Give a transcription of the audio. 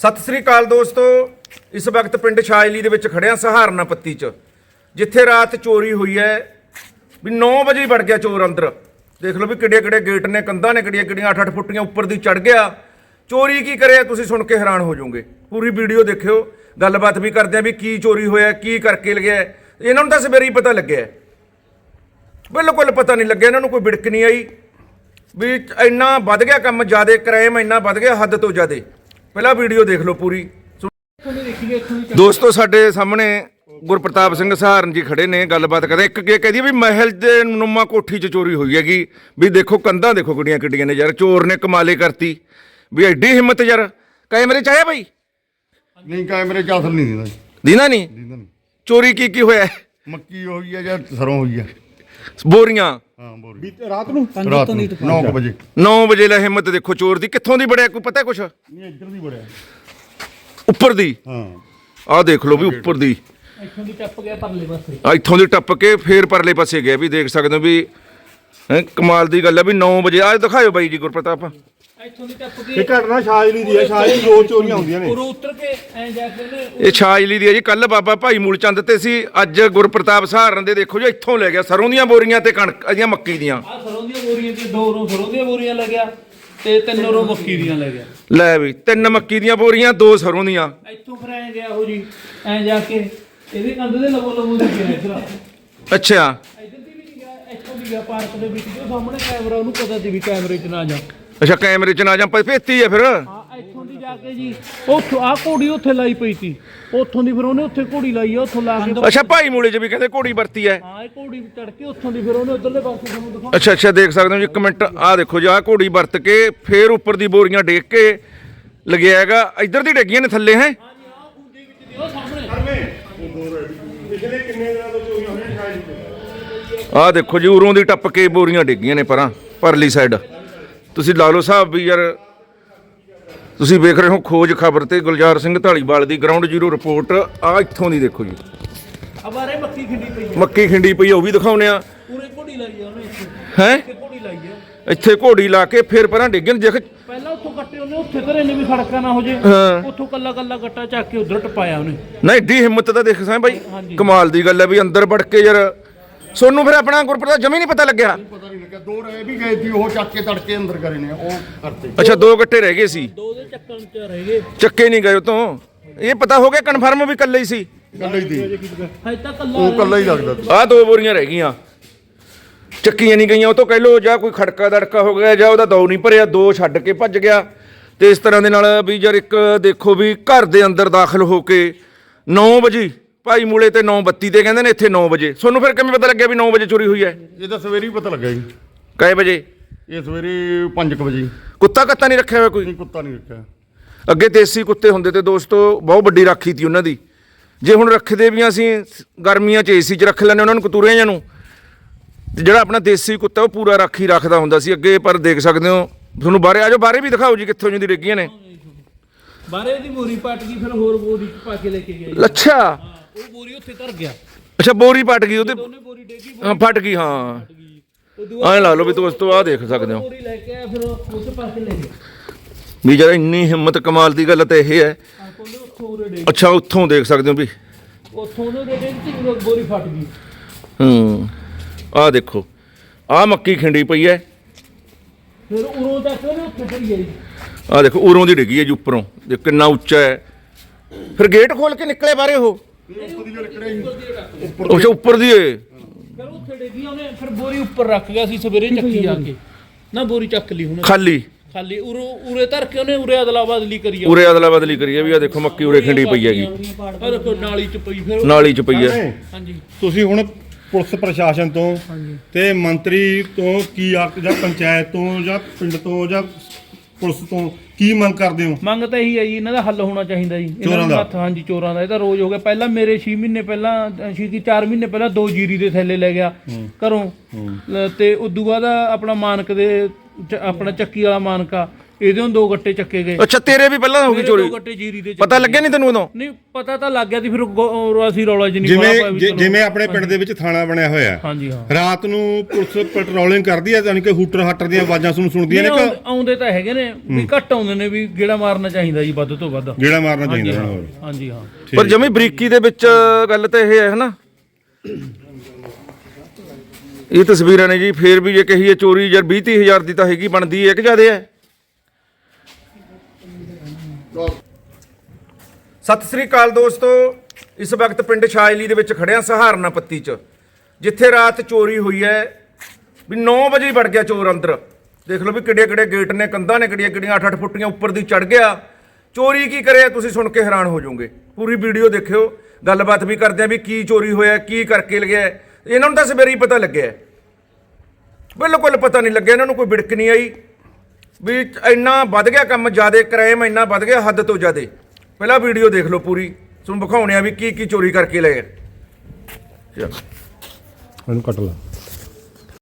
ਸਤਿ ਸ੍ਰੀ ਅਕਾਲ ਦੋਸਤੋ। ਇਸ ਵਕਤ ਪਿੰਡ ਛਾਜਲੀ ਦੇ ਵਿੱਚ ਖੜਿਆ ਸਹਾਰਨਾ ਪੱਤੀ 'ਚ, ਜਿੱਥੇ ਰਾਤ ਚੋਰੀ ਹੋਈ ਹੈ। ਵੀ 9 ਵਜੇ ਹੀ ਵੜ ਗਿਆ ਚੋਰ ਅੰਦਰ। ਦੇਖ ਲਓ ਵੀ ਕਿੱਡੇ ਕਿੱਡੇ ਗੇਟ ਨੇ, ਕੰਧਾਂ ਨੇ ਕਿੱਡੀਆਂ ਕਿੱਡੀਆਂ 8-8 ਫੁੱਟੀਆਂ ਉੱਪਰ ਦੀ ਚੜ ਗਿਆ। ਚੋਰੀ ਕੀ ਕਰਿਆ, ਤੁਸੀਂ ਸੁਣ ਕੇ ਹੈਰਾਨ ਹੋ ਜਾਓਗੇ। ਪੂਰੀ ਵੀਡੀਓ ਦੇਖਿਓ, ਗੱਲਬਾਤ ਵੀ ਕਰਦੇ ਆ ਵੀ ਕੀ ਚੋਰੀ ਹੋਇਆ, ਕੀ ਕਰਕੇ ਲਗਿਆ। ਇਹਨਾਂ ਨੂੰ ਤਾਂ ਸਵੇਰੇ ਹੀ ਪਤਾ ਲੱਗਿਆ। ਬਿਲਕੁਲ ਪਤਾ ਨਹੀਂ ਲੱਗਿਆ, ਇਹਨਾਂ ਨੂੰ ਕੋਈ ਬਿੜਕ ਨਹੀਂ ਆਈ। ਵੀ ਇੰਨਾ ਵੱਧ ਗਿਆ ਕੰਮ, ਜ਼ਿਆਦਾ ਕ੍ਰਾਈਮ ਇੰਨਾ ਵੱਧ ਗਿਆ, ਹੱਦ ਤੋਂ ਜਿਆਦੇ। ਪਹਿਲਾਂ ਵੀਡੀਓ ਦੇਖ ਲਓ ਪੂਰੀ। ਦੋਸਤੋ ਸਾਡੇ ਸਾਹਮਣੇ ਗੁਰਪ੍ਰਤਾਪ ਸਿੰਘ ਸਹਾਰਨ ਜੀ ਖੜੇ ਨੇ ਗੱਲਬਾਤ ਕਰਦੇ। ਇੱਕ ਕੀ ਕਹਦੀ ਵੀ ਮਹਿਲ ਦੇ ਨੁਮਾ ਕੋਠੀ 'ਚ ਚੋਰੀ ਹੋਈ ਹੈਗੀ। ਵੀ ਦੇਖੋ ਕੰਧਾਂ ਦੇਖੋ ਕਿੱਡੀਆਂ ਕਿੱਡੀਆਂ ਨੇ ਯਾਰ ਚੋਰ ਨੇ ਕਮਾਲੇ ਕਰਤੀ। ਵੀ ਐਡੀ ਹਿੰਮਤ ਯਾਰ ਕੈਮਰੇ 'ਚ ਆਇਆ ਬਾਈ? ਨਹੀਂ ਕੈਮਰੇ ਚ ਅਸਲ ਨਹੀਂ ਦਿੰਦਾ ਦੀਨਾ ਨਹੀਂ? ਚੋਰੀ ਕੀ ਕੀ ਹੋਇਆ? ਮੱਕੀ ਹੋਈ ਹੈ ਜਾਂ ਸਰੋਂ ਹੋਈ ਹੈ ਬੋਰੀਆਂ। ਹਾਂ ਬੋਰੀ ਰਾਤ ਨੂੰ? ਰਾਤ ਨੂੰ 9 ਵਜੇ। 9 ਵਜੇ ਲੈ ਹਿੰਮਤ ਦੇਖੋ ਚੋਰ ਦੀ। ਕਿੱਥੋਂ ਦੀ ਬੜਿਆ ਕੋਈ ਪਤਾ ਕੁਛ? ਨਹੀਂ ਇੱਧਰ ਦੀ ਬੜਿਆ। ਉੱਪਰ ਦੀ। ਹਾਂ। ਆਹ ਦੇਖ ਲਓ ਵੀ ਉੱਪਰ ਦੀ। ਇੱਥੋਂ ਦੀ ਟੱਪ ਗਿਆ ਪਰਲੇ ਪਾਸੇ। ਆ ਇੱਥੋਂ ਦੀ ਟੱਪ ਕੇ ਫੇਰ ਪਰਲੇ ਪਾਸੇ ਗਿਆ ਵੀ ਦੇਖ ਸਕਦੇ ਹੋ ਵੀ ਹੈਂ, ਕਮਾਲ ਦੀ ਗੱਲ ਹੈ ਵੀ 9 ਵਜੇ। ਆ ਦਿਖਾਇਓ ਬਾਈ ਜੀ ਗੁਰਪ੍ਰਤਾਪ। ਇੱਥੋਂ ਦੀ ਟੱਪ ਇਹ ਘਟਨਾ ਸ਼ਾਇਲੀ ਦੀ ਹੈ ਸ਼ਾਇਲੀ ਦੋ ਚੋਰੀਆਂ ਹੁੰਦੀਆਂ ਨੇ। ਉਰੋਂ ਉਤਰ ਕੇ ਐ ਜਾ ਕੇ ਨੇ ਇਹ ਛਾਜਲੀ ਦੀ ਹੈ ਜੀ। ਕੱਲ ਬਾਬਾ ਭਾਈ ਮੂਲ ਚੰਦ ਤੇ ਸੀ। ਅੱਜ ਗੁਰਪ੍ਰਤਾਪ ਸਹਾਰਨ ਦੇ ਦੇਖੋ ਜੀ ਇੱਥੋਂ ਲੈ ਗਿਆ। ਸਰੋਂ ਦੀਆਂ ਬੋਰੀਆਂ ਤੇ ਕਣਕ ਅਜੀਆਂ ਮੱਕੀ ਦੀਆਂ। ਆ ਸਰੋਂ ਦੀਆਂ ਬੋਰੀਆਂ ਤੇ ਦੋ ਰੋਂ ਸਰੋਂ ਦੀਆਂ ਬੋਰੀਆਂ ਲੱਗਿਆ ਤੇ ਤਿੰਨ ਰੋਂ ਮੱਕੀ ਦੀਆਂ ਲੱਗਿਆ ਲੈ ਵੀ ਤਿੰਨ ਮੱਕੀ ਦੀਆਂ ਬੋਰੀਆਂ ਦੋ ਸਰੋਂ ਦੀਆਂ। ਇੱਥੋਂ ਫਿਰ ਐ ਗਿਆ ਉਹ ਜੀ ਐ ਜਾ ਕੇ। ਇਹਦੇ ਕੰਧ ਦੇ ਲਵੋ ਲਵੋ ਦੇ ਗਿਆ ਇੱਧਰ। ਅੱਛਾ। ਇੱਧਰ ਦੀ ਵੀ ਨਹੀਂ ਗਿਆ ਇੱਥੋਂ ਦੀ ਗਿਆ। ਪਾਰਕ ਦੇ ਵਿੱਚ ਜੋ ਸਾਹਮਣੇ ਕੈਮਰਾ ਉਹਨੂੰ ਪਤਾ ਸੀ ਵੀ ਕੈਮਰੇ 'ਚ ਨਾ ਜਾ ਅੱਛਾ ਕੈਮਰੇ 'ਚ ਨਾ ਜਾਂ ਭੇਤੀ ਹੈ ਫਿਰ। ਆ ਇੱਥੋਂ ਦੀ ਜਾ ਕੇ ਜੀ ਉੱਥੋਂ ਆ ਘੋੜੀ ਉੱਥੇ ਲਾਈ ਪਈ ਸੀ। ਉੱਥੋਂ ਦੀ ਫਿਰ ਉਹਨੇ ਉੱਥੇ ਘੋੜੀ ਲਾਈ ਆ ਉੱਥੋਂ ਲਾ ਕੇ ਅੱਛਾ ਭਾਈ ਮੂਲੇ 'ਚ ਵੀ ਕਹਿੰਦੇ ਘੋੜੀ ਵਰਤੀ ਹੈ ਹਾਂ ਇਹ ਘੋੜੀ ਚੜ ਕੇ ਉੱਥੋਂ ਦੀ ਫਿਰ ਉਹਨੇ ਉਧਰਲੇ ਪਾਸੇ ਤੁਹਾਨੂੰ ਦਿਖਾ ਅੱਛਾ ਅੱਛਾ ਦੇਖ ਸਕਦੇ ਹੋ ਜੀ ਇੱਕ ਮਿੰਟ ਆਹ ਦੇਖੋ ਜੀ ਆਹ ਘੋੜੀ ਵਰਤ ਕੇ ਫੇਰ ਉੱਪਰ ਦੀ ਬੋਰੀਆਂ ਡੇਕ ਕੇ ਲੱਗਿਆ ਹੈਗਾ। ਇੱਧਰ ਦੀ ਡੇਗੀਆਂ ਨੇ ਥੱਲੇ ਹੈ? ਆਹ ਦੇਖੋ ਜੀ ਉਰੋਂ ਦੀ ਟੱਪ ਕੇ ਬੋਰੀਆਂ ਡਿੱਗੀਆਂ ਨੇ ਪਰਾਂ ਪਰਲੀ ਸਾਈਡ ਤੁਸੀਂ ਲਾ ਲਓ ਸਾਹਿਬ ਵੀ ਯਾਰ ਤੁਸੀਂ ਵੇਖ ਰਹੇ ਹੋ ਖੋਜ ਖਬਰ ਤੇ ਗੁਲਜ਼ਾਰ ਸਿੰਘ ਢਾਲੀਵਾਲ ਦੀ ਗਰਾਊਂਡ ਜ਼ੀਰੋ ਰਿਪੋਰਟ ਆ ਇੱਥੋਂ ਦੀ ਦੇਖੋ ਜੀ। ਅਬਾਰੇ ਮੱਕੀ ਖਿੰਡੀ ਪਈ ਹੈ। ਮੱਕੀ ਖਿੰਡੀ ਪਈ ਆ, ਉਹ ਵੀ ਦਿਖਾਉਨੇ ਆ ਪੂਰੇ ਘੋੜੀ ਲਾਈ ਆ ਉਹਨੇ ਇੱਥੇ। ਹੈ? ਇੱਥੇ ਘੋੜੀ ਲਾਈ ਆ। ਇੱਥੇ ਘੋੜੀ ਲਾ ਕੇ ਫੇਰ ਪਰਾਂ ਡਿੱਗਣ ਦੇਖ। ਪਹਿਲਾਂ ਉੱਥੋਂ ਕੱਟੇ ਉਹਨੇ ਉੱਥੇ ਧਰੇ ਨੇ ਵੀ ਖੜਕਾ ਨਾ ਹੋ ਜੇ। ਹਾਂ। ਉੱਥੋਂ ਕੱਲਾ ਕੱਲਾ ਗੱਟਾ ਚੱਕ ਕੇ ਉਧਰ ਟਪਾਇਆ ਉਹਨੇ। ਨਹੀਂ ਏਡੀ ਹਿੰਮਤ ਤਾਂ ਦੇਖ ਸਾਂ ਬਾਈ ਹਾਂਜੀ। ਕਮਾਲ ਦੀ ਗੱਲ ਹੈ ਵੀ ਅੰਦਰ ਵੜ ਕੇ ਯਾਰ ਸੋਨੂੰ ਫਿਰ ਆਪਣਾ ਗੁਰਪ੍ਰਤਾਪ ਜਮੀ ਨਹੀਂ ਪਤਾ ਲੱਗਿਆ। ਪਤਾ ਨਹੀਂ ਲੱਗਿਆ। ਦੋ ਰਹਿ ਵੀ ਗਏ ਸੀ ਉਹ ਚੱਕ ਕੇ ਤੜਕੇ ਅੰਦਰ ਕਰੇ ਨੇ ਉਹ ਕਰਤੇ ਅੱਛਾ ਦੋ ਗੱਟੇ ਰਹਿ ਗਏ ਸੀ? ਦੋ ਦੇ ਚੱਕਣ ਚ ਰਹਿ ਗਏ। ਚੱਕੇ ਨਹੀਂ ਗਏ ਉਤੋਂ? ਇਹ ਪਤਾ ਹੋ ਗਿਆ ਕਨਫਰਮ ਵੀ ਇਕੱਲੇ ਹੀ ਸੀ। ਕੱਲੇ ਹੀ ਦੀ ਹਜੇ ਤਾਂ ਕੱਲਾ ਉਹ ਕੱਲਾ ਹੀ ਲੱਗਦਾ ਸੀ। ਆਹ ਦੋ ਬੋਰੀਆਂ ਰਹਿ ਗਈਆਂ। ਚੱਕੀਆਂ ਨਹੀਂ ਗਈਆਂ ਉਹ ਤੋਂ ਕਹਿ ਲੋ ਜਾਂ ਕੋਈ ਖੜਕਾ ਦੜਕਾ ਹੋ ਗਿਆ ਜਾਂ ਉਹਦਾ ਦੋ ਨਹੀਂ ਭਰਿਆ ਦੋ ਛੱਡ ਕੇ ਭੱਜ ਗਿਆ। ਤੇ ਇਸ ਤਰ੍ਹਾਂ ਦੇ ਨਾਲ ਵੀ ਯਾਰ ਇੱਕ ਦੇਖੋ ਵੀ ਘਰ ਦੇ ਅੰਦਰ ਦਾਖਲ ਹੋ ਕੇ 9 ਵਜੇ ਭਾਈ ਮੂਲੇ ਤੇ 9:32 ਤੇ ਕਹਿੰਦੇ ਨੇ ਇੱਥੇ 9 ਵਜੇ। ਤੁਹਾਨੂੰ ਫਿਰ ਕਿਵੇਂ ਪਤਾ ਲੱਗਿਆ ਵੀ 9 ਵਜੇ ਚੋਰੀ ਹੋਈ ਹੈ? ਇਹ ਤਾਂ ਸਵੇਰੇ ਹੀ ਪਤਾ ਲੱਗਾ ਜੀ। ਕਏ ਵਜੇ? ਇਹ ਸਵੇਰੇ 5 ਵਜੇ। ਕੁੱਤਾ ਕੱਤਾ ਨਹੀਂ ਰੱਖਿਆ ਹੋਇਆ ਕੋਈ? ਨਹੀਂ ਕੁੱਤਾ ਨਹੀਂ ਰੱਖਿਆ। ਅੱਗੇ ਦੇਸੀ ਕੁੱਤੇ ਹੁੰਦੇ ਤੇ ਦੋਸਤੋ ਬਹੁਤ ਵੱਡੀ ਰਾਖੀ ਤੀ ਉਹਨਾਂ ਦੀ। ਜੇ ਹੁਣ ਰੱਖਦੇ ਵੀ ਅਸੀਂ ਗਰਮੀਆਂ 'ਚ ਏਸੀ 'ਚ ਰੱਖ ਲੈਂਦੇ ਉਹਨਾਂ ਨੂੰ ਕਤੂਰਿਆਂ ਜਾਂ ਨੂੰ। ਤੇ ਜਿਹੜਾ ਆਪਣਾ ਦੇਸੀ ਕੁੱਤਾ ਉਹ ਪੂਰਾ ਰਾਖੀ ਰੱਖਦਾ ਹੁੰਦਾ ਸੀ। ਅੱਗੇ ਪਰ ਦੇਖ ਸਕਦੇ ਹੋ ਤੁਹਾਨੂੰ ਬਾਹਰੇ ਆਜੋ ਬਾਹਰੇ ਵੀ ਦਿਖਾਓ ਜੀ ਕਿੱਥੋਂ ਜਿਹੀ ਡਿੱਗੀਆਂ ਨੇ। ਬਾਰੇ ਦੀ ਬੋਰੀ ਪਟ ਗਈ ਫਿਰ ਹੋਰ ਬੋਰੀ ਚ ਪਾ ਕੇ ਲੈ ਕੇ ਜੀ। ਅੱਛਾ। ਉਹ ਬੋਰੀ ਉੱਥੇ ਧਰ ਗਿਆ। ਅੱਛਾ ਬੋਰੀ ਪਟ ਗਈ ਉਹਦੇ ਉਹਨੇ ਬੋਰੀ ਡੇਗੀ ਹਾਂ ਫਟ ਗਈ ਹਾਂ। ਐਂ ਲਾ ਲਓ ਵੀ ਦੋਸਤੋ ਆਹ ਦੇਖ ਸਕਦੇ ਹੋ। ਬੋਰੀ ਲੈ ਕੇ ਆਇਆ ਫਿਰ ਉਹ ਉੱਥੇ ਪਾ ਕੇ ਲੈ ਗਿਆ। ਵੀ ਜਰਾ ਇੰਨੀ ਹਿੰਮਤ ਕਮਾਲ ਦੀ ਗੱਲ ਤਾਂ ਇਹ ਹੈ। ਆ ਉੱਥੋਂ ਉਰੇ ਅੱਛਾ ਉੱਥੋਂ ਦੇਖ ਸਕਦੇ ਹੋ ਵੀ। ਉੱਥੋਂ ਉਹਨੇ ਦੇ ਤੇ ਬੋਰੀ ਫਟ ਗਈ। ਹੂੰ ਆਹ ਦੇਖੋ ਆਹ ਮੱਕੀ ਖਿੰਡੀ ਪਈ ਹੈ। ਫਿਰ ਉਰੋਂ ਤੱਕ ਉਹਨੇ ਉੱਥੇ ਚੜੀ ਗਈ ਆਹ ਦੇਖੋ ਉਰੋਂ ਦੀ ਡਿੱਗੀ ਹੈ ਜੀ ਉੱਪਰੋਂ। ਦੇਖ ਕਿੰਨਾ ਉੱਚਾ ਹੈ। ਫਿਰ ਗੇਟ ਖੋਲ ਕੇ ਨਿਕਲੇ ਬਾਹਰੇ ਉਹ। ਅੱਛਾ ਉੱਪਰ ਦੀ ਏ। ਫਿਰ ਉੱਥੇ ਡੇਗੀ ਉਹਨੇ ਫਿਰ ਬੋਰੀ ਉੱਪਰ ਰੱਖ ਗਿਆ ਸੀ ਸਵੇਰੇ ਚੱਕੀ ਜਾ ਕੇ। ਨਾ ਬੋਰੀ ਚੱਕ ਲਈ ਹੁਣ। ਖਾਲੀ। ਖਾਲੀ। ਉਰੋਂ ਉਰੇ ਧਰ ਕੇ ਉਹਨੇ ਉਰੇ ਅਦਲਾ ਬਦਲੀ ਕਰੀ ਆ। ਉਰੇ ਅਦਲਾ ਬਦਲੀ ਕਰੀ ਵੀ ਆ ਦੇਖੋ ਮੱਕੀ ਉਰੇ ਖਿੰਡੀ ਪਈ ਹੈਗੀ। ਆ ਦੇਖੋ ਨਾਲੀ ਚ ਪਈ ਫਿਰ ਨਾਲੀ ਚ ਪਈ ਹੈ। ਹਾਂਜੀ। ਤੁਸੀਂ ਹੁਣ ਪੁਲਿਸ ਪ੍ਰਸ਼ਾਸਨ ਤੋਂ ਤੇ ਮੰਤਰੀ ਤੋਂ ਕੀ ਆਖ ਜਾਂ ਪੰਚਾਇਤ ਤੋਂ ਜਾਂ ਪਿੰਡ ਤੋਂ ਜਾਂ ਪੁਲਿਸ ਤੋਂ ਕੀ ਮੰਗ ਕਰਦੇ ਹੋ? ਮੰਗ ਤਾਂ ਇਹੀ ਹੈ ਜੀ ਇਹਨਾਂ ਦਾ ਹੱਲ ਹੋਣਾ ਚਾਹੀਦਾ ਜੀ। ਇਹਨਾਂ ਚੋਰਾਂ ਦਾ? ਹੱਥ ਹਾਂਜੀ ਚੋਰਾਂ ਦਾ। ਇਹ ਤਾਂ ਰੋਜ਼ ਹੋ ਗਿਆ। ਪਹਿਲਾਂ ਮੇਰੇ 6 ਮਹੀਨੇ ਪਹਿਲਾਂ 6 ਕੀ 4 ਮਹੀਨੇ ਪਹਿਲਾਂ ਦੋ ਜੀਰੀ ਦੇ ਥੈਲੇ ਲੈ ਗਿਆ ਘਰੋਂ। ਲ- ਤੇ ਉਦੋਂ ਬਾਅਦ ਆਪਣਾ ਮਾਨਕ ਦੇ ਚ- ਆਪਣਾ ਚੱਕੀ ਵਾਲਾ ਮਾਨਕਾ ਇਹਦੇ ਦੋ ਗੱਟੇ ਚੱਕੇ ਗਏ। ਅੱਛਾ ਤੇਰੇ ਵੀ ਪਹਿਲਾਂ ਹੋ ਗਈ ਚੋਰੀ? ਦੋ ਗੱਟੇ ਜੀਰੀ ਦੇ ਪਤਾ ਲੱਗਿਆ ਨਹੀਂ ਤੈਨੂੰ ਉਦੋਂ? ਨਹੀਂ ਪਤਾ ਤਾਂ ਲੱਗ ਗਿਆ ਸੀ ਫਿਰ ਗੋ- ਅਸੀਂ ਰੌਲਾ ਜਿ ਨਹੀਂ ਜਿਵੇਂ ਜਿ- ਜਿਵੇਂ ਆਪਣੇ ਪਿੰਡ ਦੇ ਵਿੱਚ ਥਾਣਾ ਬਣਿਆ ਹੋਇਆ। ਹੈ। ਹਾਂਜੀ ਹਾਂ। ਰਾਤ ਨੂੰ ਪੁਲਿਸ ਪੈਟਰੋਲਿੰਗ ਕਰਦੀ ਹੈ ਯਾਨੀ ਕਿ ਹੂਟਰ ਹਾਟਰ ਦੀਆਂ ਆਵਾਜ਼ਾਂ ਸੁਣ ਸੁਣਦੀਆਂ ਨੇ ਨਹੀਂ, ਕਿ ਆਉਂਦੇ- ਆਉਂਦੇ ਤਾਂ ਹੈਗੇ ਨੇ ਵੀ ਘੱਟ ਆਉਂਦੇ ਨੇ ਵੀ ਗੇੜਾ ਮਾਰਨਾ ਚਾਹੀਦਾ ਜੀ ਵੱਧ ਤੋਂ ਵੱਧ। ਗੇੜਾ ਮਾਰਨਾ ਚਾਹੀਦਾ ਹਾਂ। ਹੋਰ। ਹਾਂਜੀ ਹਾਂ। ਪਰ ਜਮੀ ਬਰੀਕੀ ਦੇ ਵਿੱਚ ਗੱਲ ਤਾਂ ਇਹ ਹੈ ਹਨਾ? ਇਹ ਤਸਵੀਰਾਂ ਨੇ ਜੀ ਫੇਰ ਵੀ ਜੇ ਕਹੀਏ ਚੋਰੀ ਯਾਰ 20 30 ਹਜ਼ਾਰ ਦੀ ਤਾਂ ਹੈਗੀ ਬਣਦੀ ਹੈ ਕਿ ਜ਼ਿਆਦੇ ਹੈ? ਸਤਿ ਸ੍ਰੀ ਅਕਾਲ ਦੋਸਤੋ। ਇਸ ਵਕਤ ਪਿੰਡ ਸ਼ਾਇਲੀ ਦੇ ਵਿੱਚ ਖੜਿਆ ਸਹਾਰਨਾ ਪੱਤੀ 'ਚ, ਜਿੱਥੇ ਰਾਤ ਚੋਰੀ ਹੋਈ ਹੈ। ਵੀ 9 ਵਜੇ ਹੀ ਵੜ ਗਿਆ ਚੋਰ ਅੰਦਰ। ਦੇਖ ਲਓ ਵੀ ਕਿੱਡੇ ਕਿੱਡੇ ਗੇਟ ਨੇ, ਕੰਧਾਂ ਨੇ ਕਿੱਡੀਆਂ ਕਿੱਡੀਆਂ 8-8 ਫੁੱਟੀਆਂ ਉੱਪਰ ਦੀ ਚੜ ਗਿਆ। ਚੋਰੀ ਕੀ ਕਰਿਆ ਤੁਸੀਂ ਸੁਣ ਕੇ ਹੈਰਾਨ ਹੋ ਜਾਓਗੇ। ਪੂਰੀ ਵੀਡੀਓ ਦੇਖਿਓ, ਗੱਲਬਾਤ ਵੀ ਕਰਦੇ ਆ ਵੀ ਕੀ ਚੋਰੀ ਹੋਇਆ, ਕੀ ਕਰਕੇ ਲਗਿਆ। ਇਹਨਾਂ ਨੂੰ ਤਾਂ ਸਵੇਰੇ ਹੀ ਪਤਾ ਲੱਗਿਆ। ਬਿਲਕੁਲ ਪਤਾ ਨਹੀਂ ਲੱਗਿਆ, ਇਹਨਾਂ ਨੂੰ ਕੋਈ ਵਿੜਕ ਨਹੀਂ ਆਈ। ਵੀ ਇੰਨਾ ਵੱਧ ਗਿਆ ਕੰਮ, ਜਿਆਦੇ ਕ੍ਰਾਈਮ ਇੰਨਾ ਵੱਧ ਗਿਆ ਹੱਦ ਤੋਂ ਜਿਆਦੇ। ਪਹਿਲਾਂ ਵੀਡੀਓ ਦੇਖ ਲਓ ਪੂਰੀ, ਤੁਹਾਨੂੰ ਵਿਖਾਉਣੇ ਆ ਵੀ ਕੀ ਕੀ ਚੋਰੀ ਕਰਕੇ ਲਏ ਚਲੋ ਇਹਨੂੰ ਕੱਟ ਲਾ।